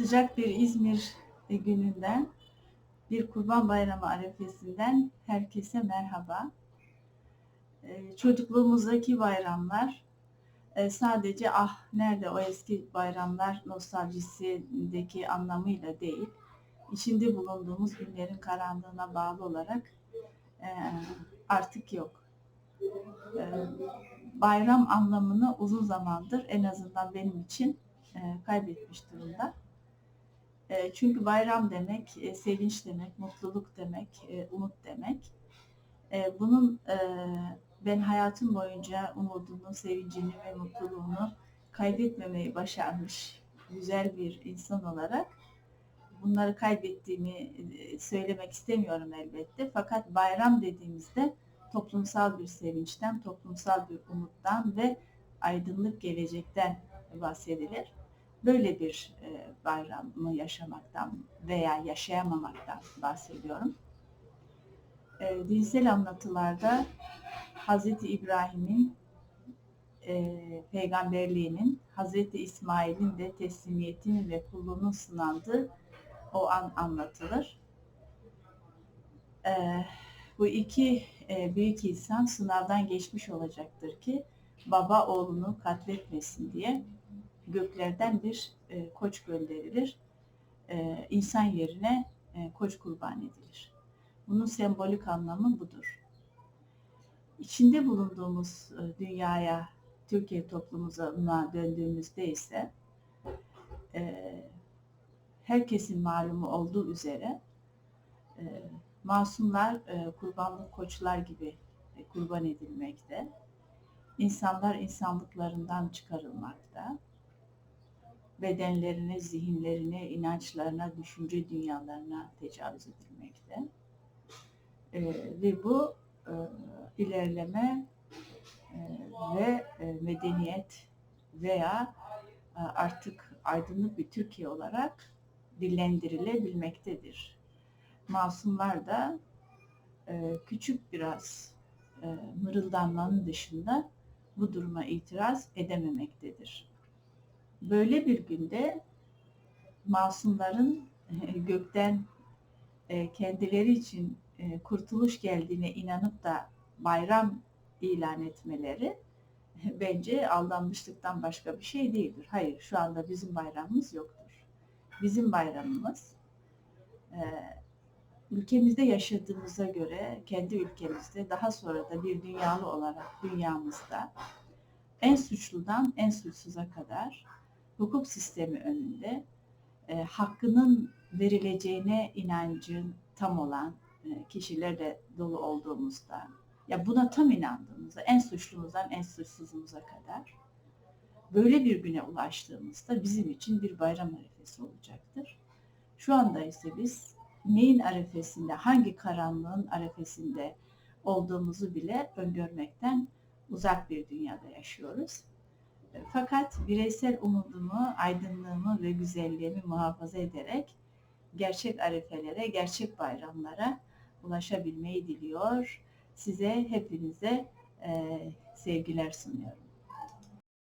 Sıcak bir İzmir gününden, bir Kurban Bayramı arefesinden herkese merhaba. Ee, Çocukluğumuzdaki bayramlar e, sadece ah nerede o eski bayramlar nostaljisindeki anlamıyla değil, içinde bulunduğumuz günlerin karanlığına bağlı olarak e, artık yok. E, Bayram anlamını uzun zamandır en azından benim için kaybetmiş durumda. E, çünkü bayram demek, e, sevinç demek, mutluluk demek, e, umut demek. Bunun ben hayatım boyunca umudunu, sevincini ve mutluluğunu kaybetmemeyi başarmış güzel bir insan olarak bunları kaybettiğimi söylemek istemiyorum elbette. Fakat bayram dediğimizde toplumsal bir sevinçten, toplumsal bir umuttan ve aydınlık gelecekten bahsedilir. Böyle bir e, bayramı yaşamaktan veya yaşayamamaktan bahsediyorum. E, dinsel anlatılarda Hz. İbrahim'in e, peygamberliğinin, Hz. İsmail'in de teslimiyetinin ve kulluğunun sınandığı o an anlatılır. E, bu iki e, büyük insan sınavdan geçmiş olacaktır ki baba oğlunu katletmesin diye göklerden bir e, koç gönderilir. E, insan yerine e, koç kurban edilir. Bunun sembolik anlamı budur. İçinde bulunduğumuz e, dünyaya, Türkiye toplumuna döndüğümüzde ise e, herkesin malumu olduğu üzere e, masumlar e, kurbanlık koçlar gibi e, kurban edilmekte. İnsanlar insanlıklarından çıkarılmakta bedenlerine, zihinlerine, inançlarına, düşünce dünyalarına tecavüz edilmekte. E, ve bu e, ilerleme e, ve e, medeniyet veya e, artık aydınlık bir Türkiye olarak dillendirilebilmektedir. Masumlar da e, küçük biraz e, mırıldanmanın dışında bu duruma itiraz edememektedir. Böyle bir günde masumların e, gökten e, kendileri için e, kurtuluş geldiğine inanıp da bayram ilan etmeleri bence aldanmışlıktan başka bir şey değildir. Hayır, şu anda bizim bayramımız yoktur. Bizim bayramımız ülkemizde yaşadığımıza göre, kendi ülkemizde, daha sonra da bir dünyalı olarak dünyamızda en suçludan en suçsuza kadar hukuk sistemi önünde e, hakkının verileceğine inancın tam olan e, kişilerle dolu olduğumuzda, ya buna tam inandığımızda, en suçlumuzdan en suçsuzumuza kadar böyle bir güne ulaştığımızda bizim için bir bayram arifesi olacaktır. Şu anda ise biz neyin arefesinde, hangi karanlığın arefesinde olduğumuzu bile öngörmekten uzak bir dünyada yaşıyoruz. Fakat bireysel umudumu, aydınlığımı ve güzelliğimi muhafaza ederek gerçek arefelere, gerçek bayramlara ulaşabilmeyi diliyor. Size hepinize e, sevgiler sunuyorum.